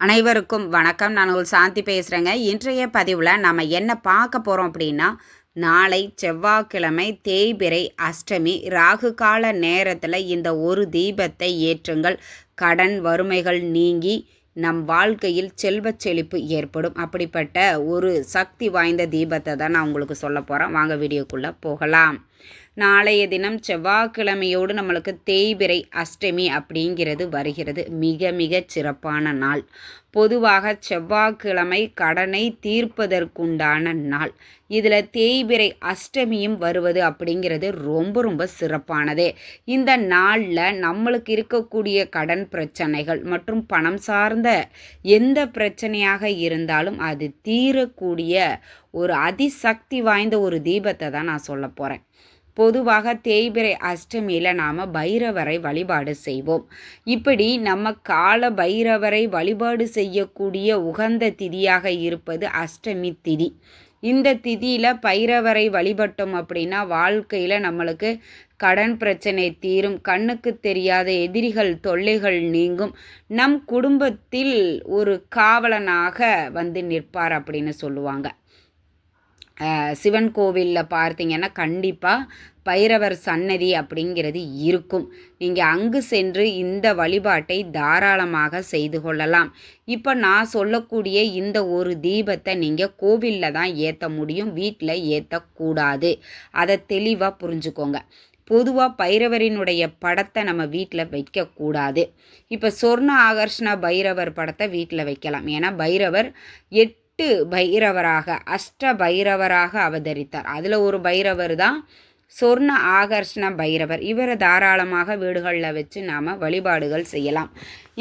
அனைவருக்கும் வணக்கம். நான் உங்கள் சாந்தி பேசுகிறேங்க இன்றைய பதிவில் நம்ம என்ன பார்க்க போகிறோம் அப்படின்னா நாளை செவ்வாய்க்கிழமை தேய்பிரை அஷ்டமி ராகு கால நேரத்தில் இந்த ஒரு தீபத்தை ஏற்றுங்கள். கடன் வறுமைகள் நீங்கி நம் வாழ்க்கையில் செல்வச் செழிப்பு ஏற்படும். அப்படிப்பட்ட ஒரு சக்தி வாய்ந்த தீபத்தை தான் நான் உங்களுக்கு சொல்ல போகிறேன் வாங்க வீடியோக்குள்ளே போகலாம். நாளைய தினம் செவ்வாய்க்கிழமையோடு நம்மளுக்கு தேய்பிரை அஷ்டமி அப்படிங்கிறது வருகிறது. மிக மிக சிறப்பான நாள். பொதுவாக செவ்வாய்க்கிழமை கடனை தீர்ப்பதற்குண்டான நாள். இதில் தேய்பிரை அஷ்டமியும் வருவது அப்படிங்கிறது ரொம்ப ரொம்ப சிறப்பானது. இந்த நாளில் நம்மளுக்கு இருக்கக்கூடிய கடன் பிரச்சனைகள் மற்றும் பணம் சார்ந்த எந்த பிரச்சனையாக இருந்தாலும் அது தீரக்கூடிய ஒரு அதிசக்தி வாய்ந்த ஒரு தீபத்தை தான் நான் சொல்ல போகிறேன் பொதுவாக தேய்பிரை அஷ்டமியில் நாம் பைரவரை வழிபாடு செய்வோம். இப்படி நம்ம கால பைரவரை வழிபாடு செய்யக்கூடிய உகந்த திதியாக இருப்பது அஷ்டமி திதி. இந்த திதியில் பைரவரை வழிபட்டோம் அப்படின்னா வாழ்க்கையில் நம்மளுக்கு கடன் பிரச்சனை தீரும் கண்ணுக்கு தெரியாத எதிரிகள் தொல்லைகள் நீங்கும். நம் குடும்பத்தில் ஒரு காவலனாக வந்து நிற்பார் அப்படின்னு சொல்லுவாங்க. சிவன் கோவிலில் பார்த்தீங்கன்னா கண்டிப்பாக பைரவர் சன்னதி அப்படிங்கிறது இருக்கும். நீங்கள் அங்கு சென்று இந்த வழிபாட்டை தாராளமாக செய்து கொள்ளலாம். இப்போ நான் சொல்லக்கூடிய இந்த ஒரு தீபத்தை நீங்கள் கோவிலில் தான் ஏற்ற முடியும் வீட்டில் ஏற்றக்கூடாது அதை தெளிவாக புரிஞ்சுக்கோங்க. பொதுவாக பைரவரினுடைய படத்தை நம்ம வீட்டில் வைக்கக்கூடாது. இப்போ சொர்ண ஆகர்ஷ்ண பைரவர் படத்தை வீட்டில் வைக்கலாம். ஏன்னா பைரவர் எட் எட்டு பைரவராக அஷ்ட பைரவராக அவதரித்தார். அதில் ஒரு பைரவர் தான் சொர்ண ஆகர்ஷண பைரவர். இவரை தாராளமாக வீடுகளில் வச்சு நாம் வழிபாடுகள் செய்யலாம்.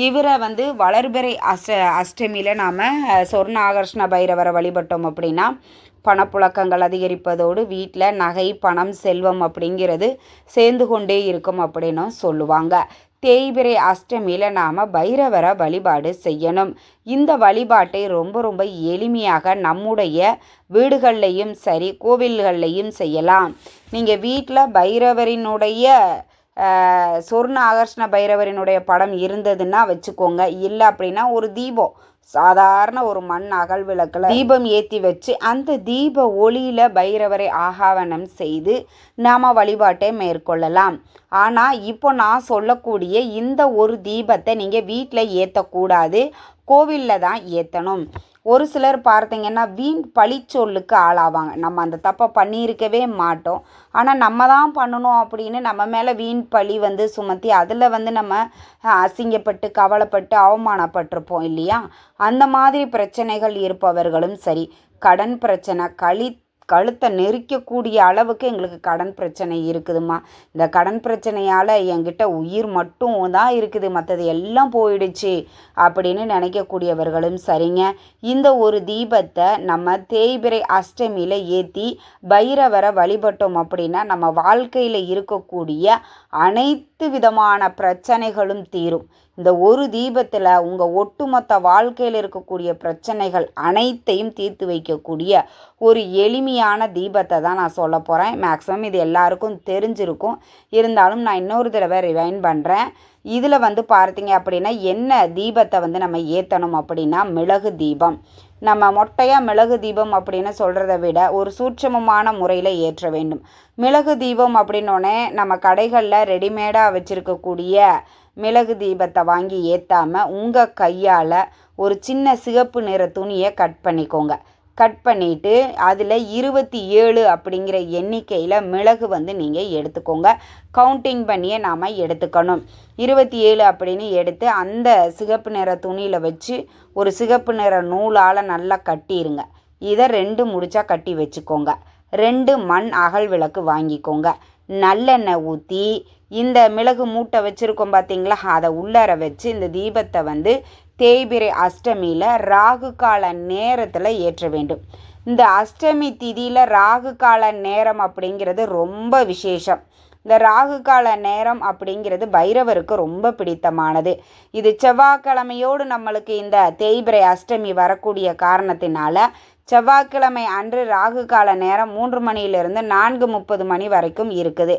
இவரை வந்து வளர்பிறை அஷ்ட அஷ்டமியில் நாம் சொர்ண ஆகர்ஷண பைரவரை வழிபட்டோம் அப்படின்னா பணப்புழக்கங்கள் அதிகரிப்பதோடு வீட்டில் நகை பணம் செல்வம் அப்படிங்கிறது சேர்ந்து கொண்டே இருக்கும் அப்படின்னும் சொல்லுவாங்க. தேய்பிரை அஷ்டமியில் நாம் பைரவரை வழிபாடு செய்யணும். இந்த வழிபாட்டை ரொம்ப ரொம்ப எளிமையாக நம்முடைய வீடுகள்லையும் சரி கோவில்கள்லையும் செய்யலாம். நீங்கள் வீட்டில் பைரவரினுடைய சொர்ண ஆகர்ஷ்ண பைரவரினுடைய படம் இருந்ததுன்னா வச்சுக்கோங்க. இல்லை அப்படின்னா ஒரு தீபம். சாதாரண ஒரு மண் அகல் விளக்கில் தீபம் ஏற்றி வச்சு அந்த தீப ஒளியில் பைரவரை ஆகாவனம் செய்து நாம் வழிபாட்டை மேற்கொள்ளலாம். ஆனால் இப்போ நான் சொல்லக்கூடிய இந்த ஒரு தீபத்தை நீங்கள் வீட்டில் ஏற்றக்கூடாது கோவிலில் தான் ஏற்றணும் ஒரு சிலர் பார்த்தீங்கன்னா வீண் பழிச்சொல்லுக்கு ஆளாவாங்க. நம்ம அந்த தப்பை பண்ணியிருக்கவே மாட்டோம். ஆனால் நம்ம தான் பண்ணணும் அப்படின்னு நம்ம மேலே வீண் பழி வந்து சுமத்தி அதில் வந்து நம்ம அசிங்கப்பட்டு கவலைப்பட்டு அவமானப்பட்டிருப்போம் இல்லையா? அந்த மாதிரி பிரச்சனைகள் இருப்பவர்களும் சரி. கடன் பிரச்சனை கழி கழுத்தை நெரிக்கக்கூடிய அளவுக்கு எங்களுக்கு கடன் பிரச்சனை இருக்குதுமா இந்த கடன் பிரச்சனையால் என்கிட்ட உயிர் மட்டும் தான் இருக்குது. மற்றது எல்லாம் போயிடுச்சு அப்படின்னு நினைக்கக்கூடியவர்களும் சரிங்க. இந்த ஒரு தீபத்தை நம்ம தேய்பிரை அஷ்டமியில் ஏற்றி பைரவரை வழிபட்டோம் அப்படின்னா நம்ம வாழ்க்கையில் இருக்கக்கூடிய அனைத்து விதமான பிரச்சனைகளும் தீரும். இந்த ஒரு தீபத்தில் உங்கள் ஒட்டுமொத்த வாழ்க்கையில் இருக்கக்கூடிய பிரச்சனைகள் அனைத்தையும் தீர்த்து வைக்கக்கூடிய ஒரு எளிமையான தீபத்தை தான் நான் சொல்ல போகிறேன் மேக்ஸிமம் இது எல்லாருக்கும் தெரிஞ்சிருக்கும். இருந்தாலும் நான் இன்னொரு தடவை ரிவைன் பண்ணுறேன் இதில் வந்து பார்த்தீங்க அப்படின்னா என்ன தீபத்தை வந்து நம்ம ஏற்றணும் அப்படின்னா மிளகு தீபம். நம்ம மொட்டையாக மிளகு தீபம் அப்படின்னு சொல்கிறத விட ஒரு சூட்சமமான முறையில் ஏற்ற வேண்டும். மிளகு தீபம் அப்படின்னோடனே நம்ம கடைகளில் ரெடிமேடாக வச்சுருக்கக்கூடிய மிளகு தீபத்தை வாங்கி ஏற்றாமல் உங்கள் கையால் ஒரு சின்ன சிகப்பு நிற துணியை கட் பண்ணிக்கோங்க. கட் பண்ணிவிட்டு அதில் இருபத்தி ஏழு அப்படிங்கிற எண்ணிக்கையில் மிளகு வந்து நீங்கள் எடுத்துக்கோங்க. கவுண்டிங் பண்ணியே நாம் எடுத்துக்கணும். இருபத்தி ஏழு அப்படின்னு எடுத்து அந்த சிகப்பு நிற துணியில் வச்சு ஒரு சிகப்பு நிற நூலால் நல்லா கட்டிடுங்க இதை ரெண்டு முடிச்சா கட்டி வச்சுக்கோங்க. ரெண்டு மண் அகல் விளக்கு வாங்கிக்கோங்க. நல்லெண்ணெய் ஊற்றி இந்த மிளகு மூட்டை வச்சுருக்கோம் பார்த்தீங்களா அதை உள்ளார வச்சு இந்த தீபத்தை வந்து தேய்பிரை அஷ்டமியில் ராகு கால நேரத்தில் ஏற்ற வேண்டும். இந்த அஷ்டமி திதியில் ராகு கால நேரம் அப்படிங்கிறது ரொம்ப விசேஷம். இந்த ராகு கால நேரம் அப்படிங்கிறது பைரவருக்கு ரொம்ப பிடித்தமானது. இது செவ்வாய்க்கிழமையோடு நம்மளுக்கு இந்த தேய்பிரை அஷ்டமி வரக்கூடிய காரணத்தினால செவ்வாய்க்கிழமை அன்று ராகு கால நேரம் மூன்று மணியிலிருந்து நான்கு முப்பது மணி வரைக்கும் இருக்குது.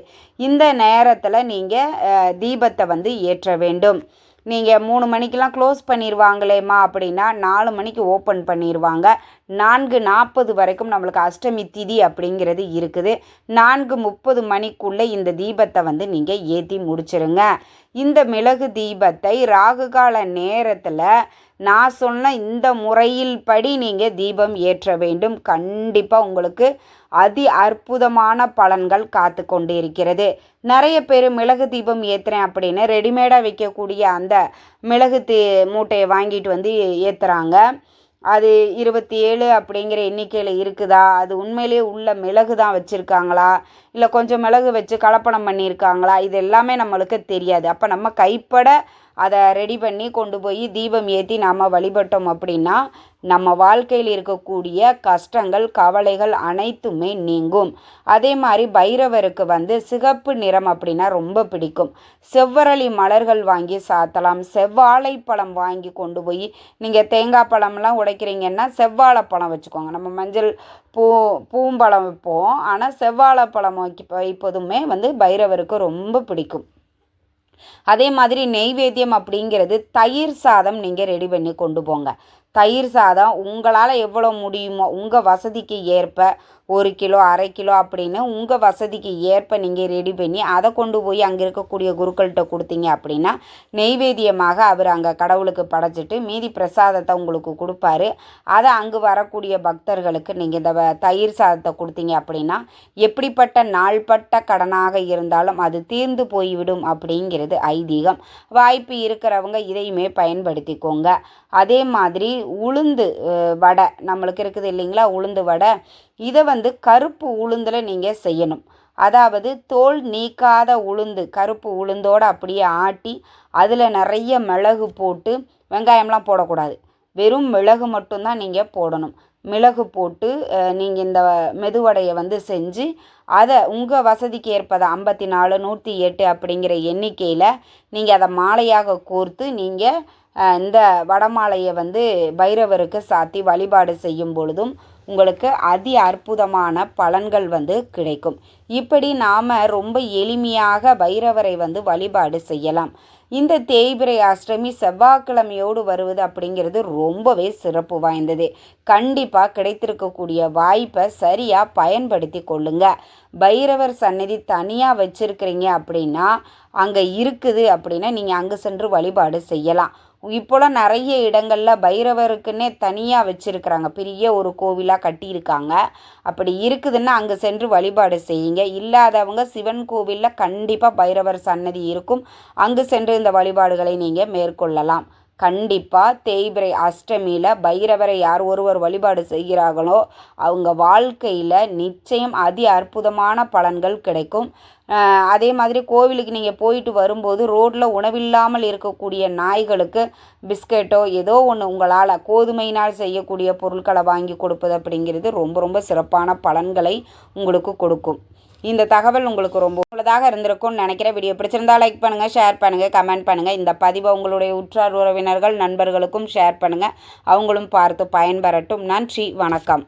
இந்த நேரத்தில் நீங்கள் தீபத்தை வந்து ஏற்ற வேண்டும். நீங்கள் மூணு மணிக்கெலாம் க்ளோஸ் பண்ணிடுவாங்களேம்மா அப்படின்னா நாலு மணிக்கு ஓப்பன் பண்ணிடுவாங்க நான்கு நாற்பது வரைக்கும் நம்மளுக்கு அஷ்டமி திதி அப்படிங்கிறது இருக்குது. நான்கு முப்பது மணிக்குள்ளே இந்த தீபத்தை வந்து நீங்கள் ஏற்றி முடிச்சிருங்க. இந்த மிளகு தீபத்தை ராகுகால நேரத்தில் நான் சொன்ன இந்த முறையில் படி நீங்கள் தீபம் ஏற்ற வேண்டும். கண்டிப்பாக உங்களுக்கு அதி அற்புதமான பலன்கள் காத்து கொண்டு இருக்கிறது. நிறைய பேர் மிளகு தீபம் ஏற்றுறேன் அப்படின்னு ரெடிமேடாக வைக்கக்கூடிய அந்த மிளகு தீ மூட்டையை வாங்கிட்டு வந்து ஏற்றுறாங்க அது இருபத்தி ஏழு அப்படிங்கிற எண்ணிக்கையில் இருக்குதா? அது உண்மையிலேயே உள்ள மிளகு தான் வச்சுருக்காங்களா? இல்லை கொஞ்சம் மிளகு வச்சு கலப்படம் பண்ணியிருக்காங்களா? இது எல்லாமே நம்மளுக்கு தெரியாது. அப்போ நம்ம கைப்பட அதை ரெடி பண்ணி கொண்டு போய் தீபம் ஏற்றி நாம் வழிபட்டோம் அப்படின்னா நம்ம வாழ்க்கையில் இருக்கக்கூடிய கஷ்டங்கள் கவலைகள் அனைத்துமே நீங்கும். அதே மாதிரி பைரவருக்கு வந்து சிகப்பு நிறம் அப்படின்னா ரொம்ப பிடிக்கும். செவ்வரளி மலர்கள் வாங்கி சாத்தலாம். செவ்வாழைப்பழம் வாங்கி கொண்டு போய் நீங்கள் தேங்காய் பழம்லாம் உடைக்கிறீங்கன்னா செவ்வாழைப்பழம் வச்சுக்கோங்க. நம்ம மஞ்சள் பூ பூம்பழம் வைப்போம். ஆனால் செவ்வாழைப்பழம் வைக்க வைப்பதுமே வந்து பைரவருக்கு ரொம்ப பிடிக்கும். அதே மாதிரி நெய்வேத்தியம் அப்படிங்கிறது தயிர் சாதம் நீங்கள் ரெடி பண்ணி கொண்டு போங்க. தயிர் சாதம் உங்களால் எவ்வளோ முடியுமோ உங்கள் வசதிக்கு ஏற்ப ஒரு கிலோ அரை கிலோ அப்படின்னு உங்கள் வசதிக்கு ஏற்ப நீங்கள் ரெடி பண்ணி அதை கொண்டு போய் அங்கே இருக்கக்கூடிய குருக்கள்கிட்ட கொடுத்தீங்க அப்படின்னா நெய்வேத்தியமாக அவர் அங்கே கடவுளுக்கு படைச்சிட்டு மீதி பிரசாதத்தை உங்களுக்கு கொடுப்பாரு. அதை அங்கு வரக்கூடிய பக்தர்களுக்கு நீங்கள் இந்த தயிர் சாதத்தை கொடுத்தீங்க அப்படின்னா எப்படிப்பட்ட நாள்பட்ட கடனாக இருந்தாலும் அது தீர்ந்து போய்விடும் அப்படிங்கிறது ஐதீகம். வாய்ப்பு இருக்கிறவங்க இதையுமே பயன்படுத்திக்கோங்க. அதே மாதிரி உளுந்து வடை நம்மளுக்கு இருக்குது இல்லைங்களா உளுந்து வடை. இதை வந்து கருப்பு உளுந்தில் நீங்கள் செய்யணும். அதாவது தோல் நீக்காத உளுந்து கருப்பு உளுந்தோடு அப்படியே ஆட்டி அதில் நிறைய மிளகு போட்டு வெங்காயம்லாம் போடக்கூடாது. வெறும் மிளகு மட்டும்தான் நீங்கள் போடணும். மிளகு போட்டு நீங்கள் இந்த மெதுவடையை வந்து செஞ்சு அதை உங்கள் வசதிக்கு ஏற்பதை ஐம்பத்தி நாலு நூற்றி எட்டு அப்படிங்கிற எண்ணிக்கையில் நீங்கள் அதை மாலையாக கோர்த்து நீங்கள் இந்த வடமாலையை வந்து பைரவருக்கு சாத்தி வழிபாடு செய்யும் பொழுதும் உங்களுக்கு அதி அற்புதமான பலன்கள் வந்து கிடைக்கும். இப்படி நாம் ரொம்ப எளிமையாக பைரவரை வந்து வழிபாடு செய்யலாம். இந்த தேய்பிரை அஷ்டமி செவ்வாய்க்கிழமையோடு வருவது அப்படிங்கிறது ரொம்பவே சிறப்பு வாய்ந்தது. கண்டிப்பாக கிடைத்திருக்கக்கூடிய வாய்ப்பை சரியாக பயன்படுத்தி கொள்ளுங்க. பைரவர் சன்னதி தனியாக வச்சுருக்கிறீங்க அப்படின்னா அங்கே இருக்குது அப்படின்னா நீங்கள் அங்கே சென்று வழிபாடு செய்யலாம். இப்போலாம் நிறைய இடங்களில் பைரவருக்குன்னே தனியாக வச்சுருக்குறாங்க. பெரிய ஒரு கோவிலாக கட்டியிருக்காங்க. அப்படி இருக்குதுன்னா அங்கே சென்று வழிபாடு செய்யுங்க. இல்லாதவங்க சிவன் கோவிலில் கண்டிப்பாக பைரவர் சன்னதி இருக்கும். அங்கு சென்று இந்த வழிபாடுகளை நீங்கள் மேற்கொள்ளலாம். கண்டிப்பாக தேய்பிரை அஷ்டமியில் பைரவரை யார் ஒருவர் வழிபாடு செய்கிறார்களோ அவங்க வாழ்க்கையில் நிச்சயம் அதி அற்புதமான பலன்கள் கிடைக்கும். அதே மாதிரி கோவிலுக்கு நீங்கள் போயிட்டு வரும்போது ரோட்டில் உணவில்லாமல் இருக்கக்கூடிய நாய்களுக்கு பிஸ்கெட்டோ ஏதோ ஒன்று உங்களால் கோதுமையினால் செய்யக்கூடிய பொருட்களை வாங்கி கொடுப்பது அப்படிங்கிறது ரொம்ப ரொம்ப சிறப்பான பலன்களை உங்களுக்கு கொடுக்கும். இந்த தகவல் உங்களுக்கு ரொம்ப உள்ளதாக இருந்திருக்கும்னு நினைக்கிற வீடியோ பிடிச்சிருந்தா லைக் பண்ணுங்கள் ஷேர் பண்ணுங்கள் கமெண்ட் பண்ணுங்கள் இந்த பதிவை உங்களுடைய உற்றார் உறவினர்கள் நண்பர்களுக்கும் ஷேர் பண்ணுங்கள் அவங்களும் பார்த்து பயன்பெறட்டும். நன்றி வணக்கம்.